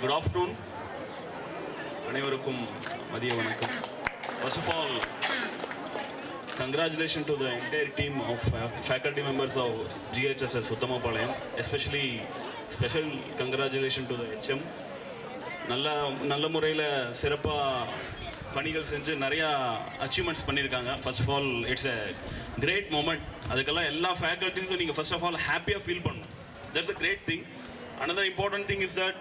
Good afternoon அனைவருக்கும் மதிய வணக்கம். First of all congratulations to the entire team of uh, faculty members of GHSS Uttamapalayam, especially special congratulations to the HM. நல்ல நல்ல முறையில் சிறப்பாக பணிகள் செஞ்சு நிறையா அச்சீவ்மெண்ட்ஸ் பண்ணியிருக்காங்க. First of all it's a great moment அதுக்கெல்லாம் எல்லா ஃபேக்கல்ட்டிஸும் நீங்கள் ஃபர்ஸ்ட் ஆஃப் ஆல் ஹாப்பியாக ஃபீல் பண்ணணும். That's a great thing another important thing is that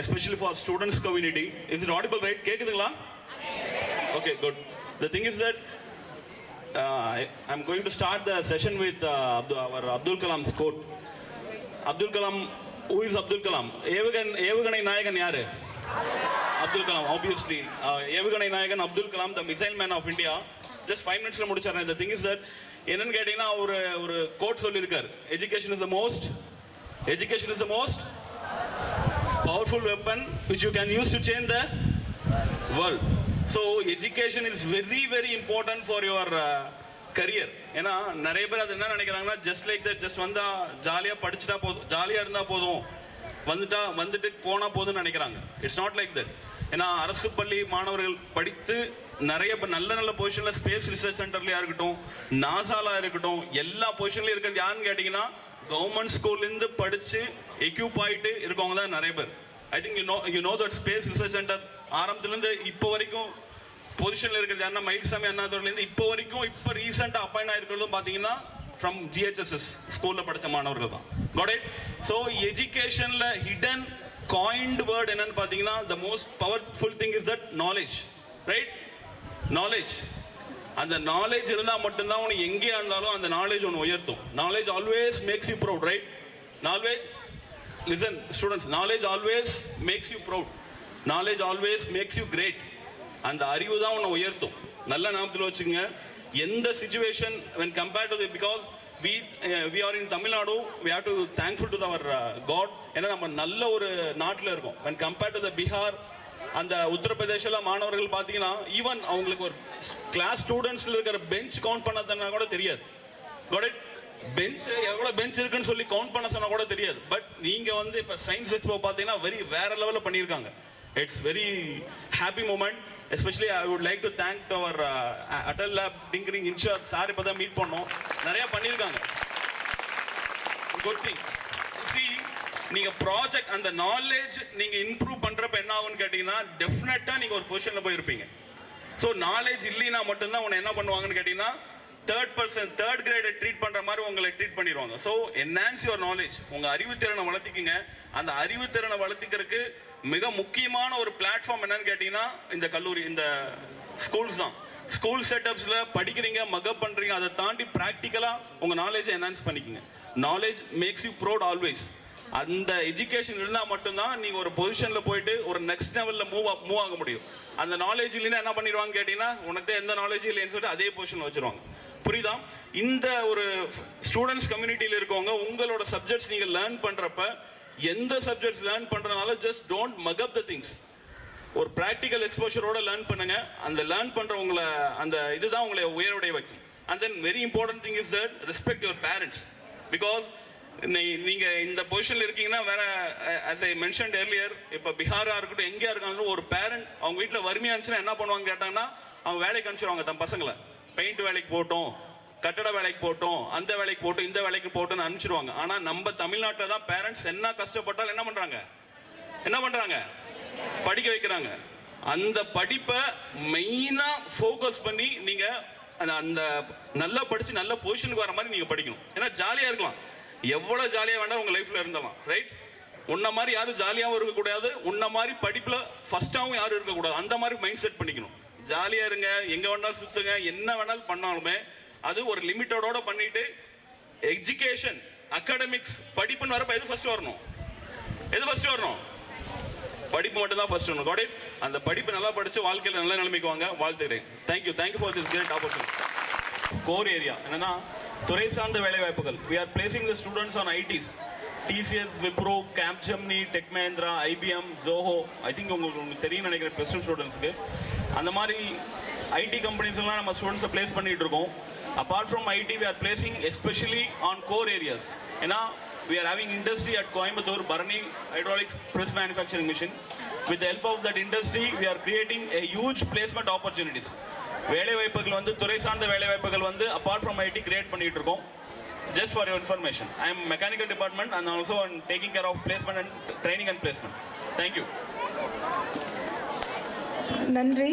especially for students community is it audible right கேட்குதுங்களா okay good the thing is that I I'm going start the session with with uh, Abdul, our Abdul Kalam's quote. Abdul Kalam, who ஏவுகண் ஏவுகணை நாயகன் யாரு Abdul Kalam obviously ஏவுகணை நாயகன் Abdul Kalam the missile man of India just five மினிட்ஸில் முடிச்சார் இந்த thing is that என்னன்னு கேட்டிங்கன்னா ஒரு ஒரு கோட் சொல்லியிருக்காரு. Education is the most education is the most powerful weapon which you can use to change the world so education is very very important for your career ஏன்னா நிறைய பேர் அது என்ன நினைக்கிறாங்கன்னா ஜஸ்ட் லைக் தட் ஜஸ்ட் வந்தா ஜாலியாக படிச்சுட்டா போதும் ஜாலியாக இருந்தால் போதும். வந்துட்டா வந்துட்டு போனால் போதும்னு நினைக்கிறாங்க. இட்ஸ் நாட் லைக் தட் ஏன்னா அரசு பள்ளி மாணவர்கள் படித்து நிறைய நல்ல நல்ல பொசிஷனில் ஸ்பேஸ் ரிசர்ச் சென்டர்லையாக இருக்கட்டும் நாசாலாக இருக்கட்டும் எல்லா பொசிஷன்லையும் இருக்கிறது யாருன்னு கேட்டிங்கன்னா கவர்மெண்ட் ஸ்கூல்லேருந்து படித்து எக்யூப் ஆகிட்டு இருக்கவங்க தான் நிறைய பேர். I think you know you know that space research centre ஆரம்பத்துலேருந்து இப்போ வரைக்கும் பொசிஷனில் இருக்கிறது அண்ணா மயில்சாமி அண்ணாதுறையிலேருந்து இப்போ வரைக்கும் இப்போ ரீசெண்டாக அப்பாயின் ஆகிருக்கிறதும் பார்த்தீங்கன்னா ஃப்ரம் ஜிஹெச்எஸ்எஸ் ஸ்கூலில் படித்த மாணவர்கள் தான். காட் இட் ஸோ எஜுகேஷனில் ஹிடன் காயின்டு வேர்ட் என்னன்னு பார்த்தீங்கன்னா the most powerful thing is that knowledge right knowledge அந்த நாலேஜ் இருந்தால் மட்டும்தான் உனக்கு எங்கேயா இருந்தாலும் அந்த நாலேஜ் ஒன்று உயர்த்தும். Knowledge always makes you proud right knowledge listen students knowledge always makes you proud knowledge always makes you great அந்த அறிவு தான் உன்னை உயர்த்தும். நல்ல ஞாபகத்தில் வச்சுக்கோங்க. எந்த situation when compared to because we we are in Tamil Nadu we have to thankful to our god ஏன்னா நம்ம நல்ல ஒரு நாட்டில் இருக்கோம். When compared to the Bihar அந்த உத்தரப்பிரதேசில் மாணவர்கள் பார்த்தீங்கன்னா ஈவன் அவங்களுக்கு ஒரு கிளாஸ் ஸ்டூடெண்ட்ஸில் இருக்கிற பெஞ்ச் கவுண்ட் பண்ணதுன்னா கூட தெரியாது. Got பெஞ்ச் எவ்வளோ பெஞ்ச் இருக்குன்னு சொல்லி கவுண்ட் பண்ண சொன்னா கூட தெரியாது. பட் நீங்கள் வந்து இப்போ சயின்ஸ் எக்ஸ்போ பார்த்தீங்கன்னா வெரி வேற லெவலில் பண்ணியிருக்காங்க. It's very happy moment especially I would like to thank our Atal lab tinkering incharge sir இப்போ தான் மீட் பண்ணோம். நிறையா பண்ணியிருக்காங்க. குட் திங் நீங்க ப்ராஜெக்ட் அந்த நாலேஜ் நீங்க இம்ப்ரூவ் பண்றப்ப என்ன ஆகும்னு கேட்டீங்கன்னா டெஃபினட்டா நீங்க ஒரு பொசிஷன்ல போயிருப்பீங்க. ஸோ நாலேஜ் இல்லைன்னா மட்டும்தான் உன்னை என்ன பண்ணுவாங்கன்னு கேட்டீங்கன்னா தேர்ட் பர்சன் தேர்ட் கிரேடை ட்ரீட் பண்ற மாதிரி உங்களை ட்ரீட் பண்ணிடுவாங்க. ஸோ என்ஹான்ஸ் யுவர் நாலேஜ் உங்க அறிவுத்திறனை வளர்த்திக்கிங்க. அந்த அறிவுத்திறனை வளர்த்திக்கிறதுக்கு மிக முக்கியமான ஒரு பிளாட்ஃபார்ம் என்னன்னு கேட்டீங்கன்னா இந்த கல்லூரி இந்த ஸ்கூல்ஸ் தான். ஸ்கூல் செட்டப்ஸில் படிக்கிறீங்க மகப் பண்ணுறீங்க அதை தாண்டி ப்ராக்டிக்கலாக உங்கள் நாலேஜை என்ஹான்ஸ் பண்ணிக்கங்க. Knowledge makes you proud always அந்த எஜுகேஷன் இருந்தால் மட்டும்தான் நீங்கள் ஒரு பொசிஷனில் போயிட்டு ஒரு நெக்ஸ்ட் லெவலில் மூவ் மூவ் ஆக முடியும். அந்த நாலேஜ் இல்லைன்னா என்ன பண்ணிடுவாங்க கேட்டிங்கன்னா உனக்கு எந்த நாலேஜ் இல்லைன்னு சொல்லிட்டு அதே பொசிஷனில் வச்சுருவாங்க. புரியுதா? இந்த ஒரு ஸ்டூடெண்ட்ஸ் கம்யூனிட்டியில் இருக்கவங்க உங்களோட சப்ஜெக்ட்ஸ் நீங்கள் லேர்ன் பண்ணுறப்ப எந்த சப்ஜெக்ட்ஸ் லேர்ன் பண்ணுறதுனால just don't mug up the things ஒரு ப்ராக்டிக்கல் எக்ஸ்போஷரோட லேர்ன் பண்ணுங்க. அந்த லேர்ன் பண்ணுறவங்களை அந்த இதுதான் உங்களை உயர்வுடைய வைக்கும். And then very important thing is that respect your parents because நீங்க இந்த பொசிஷன்ல இருக்கீங்கன்னா வேற ஆஸ் ஐ மென்ஷன் எர்லியர் இப்ப பீகாரா இருக்கட்டும் எங்கேயா இருக்காங்க ஒரு பேரண்ட் அவங்க வீட்டுல வறுமையா இருந்துச்சுன்னா என்ன பண்ணுவாங்க கேட்டாங்கன்னா அவங்க வேலைக்கு அனுப்பிச்சிருவாங்க தன் பசங்களை. பெயிண்ட் வேலைக்கு போட்டோம் கட்டட வேலைக்கு போட்டோம் அந்த வேலைக்கு போட்டோம் இந்த வேலைக்கு போட்டோம்னு அனுப்பிச்சிருவாங்க. ஆனா நம்ம தமிழ்நாட்டில் தான் பேரண்ட்ஸ் என்ன கஷ்டப்பட்டாலும் என்ன பண்றாங்க? என்ன பண்றாங்க? படிக்க வைக்கிறாங்க. அந்த படிப்பை மெயினா ஃபோக்கஸ் பண்ணி நீங்க அந்த- அந்த நல்லா படிச்சு நல்ல பொசிஷனுக்கு வர மாதிரி நீங்க படிக்கணும். ஏன்னா ஜாலியா இருக்கலாம். எவ்வளவு ஜாலியா வேணா உங்க லைஃப்ல இருந்தலாம் ரைட் உன்ன மாதிரி யாரும் ஜாலியாவும் இருக்கக்கூடாது உன்ன மாதிரி படிப்புல ஃபர்ஸ்டாவும் யாரும் இருக்கக்கூடாது. அந்த மாதிரி மைண்ட் செட் பண்ணிக்கணும். ஜாலியா இருங்க எங்க வேணாலும் சுத்துங்க என்ன வேணாலும் பண்ணாலுமே அது ஒரு லிமிட்டடோட பண்ணிட்டு எஜுகேஷன் அகாடமிக்ஸ் படிப்புன்னு வரப்ப எது ஃபர்ஸ்ட் வரணும்? எது ஃபர்ஸ்ட் வரணும்? படிப்பு மட்டும் தான் ஃபர்ஸ்ட் வரணும் காட் அந்த படிப்பு நல்லா படிச்சு வாழ்க்கையில் நல்ல நிலைமைக்கு வாங்க. வாழ்த்துக்கிறேன். Thank you thank you for this great opportunity core area என்னன்னா துறை சார்ந்த வேலைவாய்ப்புகள். We are placing the students on ITs TCS Wipro Capgemini tech Mahindra IBM Zoho I think உங்களுக்கு உங்களுக்கு தெரியும் நினைக்கிறேன் ப்ளஸ் டூ அந்த மாதிரி ஐடி கம்பெனிஸ் எல்லாம் நம்ம ஸ்டூடெண்ட்ஸை ப்ளேஸ் பண்ணிட்டு இருக்கோம். Apart from IT we are placing especially on core areas ஏன்னா we are having industry at Coimbatore, Barani Hydraulics Press Manufacturing Machine. With the help of that industry, we are creating a huge placement opportunities. வேலை வாய்ப்புகள் வந்து துறை சார்ந்த வேலை வாய்ப்புகள் வந்து apart from ID create பண்ணிட்டு இருக்கோம். Just for your information I am mechanical department and also taking care of placement and training and placement thank you நன்றி.